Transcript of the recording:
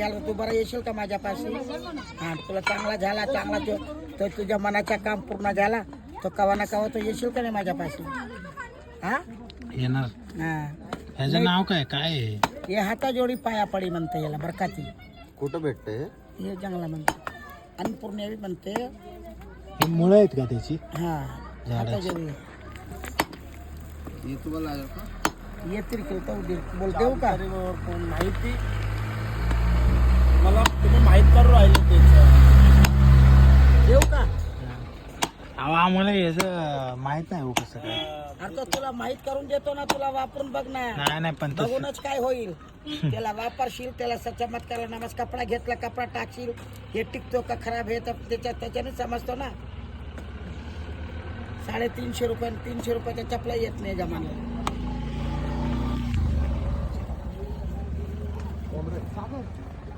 याला तू बरा येशील का माझ्यापाशी? हा तुला चांगला झाला चांगला तो तो तुझ्या मनाचा काम पूर्ण झाला. तो कवा ना कवा तो येशील का नाही माझ्यापाशी? हा? येणार. हा. ह्याचं नाव काय? काय आहे? हे हाता जोडी पाया पडी म्हणते याला बरकाती. कुठं भेटते हे जंगला म्हणते. अन्नपूर्णेवी म्हणते. हे मुळं आहेत का त्याची? हा हाता झाडाची. जोडी तुम्हाला येतील की? तो बोल देऊ का? माहिती मला तुम्ही माहीत करून राहिले त्याचं देऊ का अहो आम्हाला याचं माहीत नाही हो कसं काय. अरे तो तुला माहीत करून देतो ना तुला वापरून बघ ना. नाही नाही पण तसं बघूनच काय होईल. त्याला वापरशील त्याला चमत्कार नमस कपडा घेतला कपडा टाकशील. हे टिकतो का खराब हे तर त्याच्या त्याच्याने समजतो ना. साडेतीनशे रुपये तीनशे रुपयाच्या चपला येत नाही जमान्यात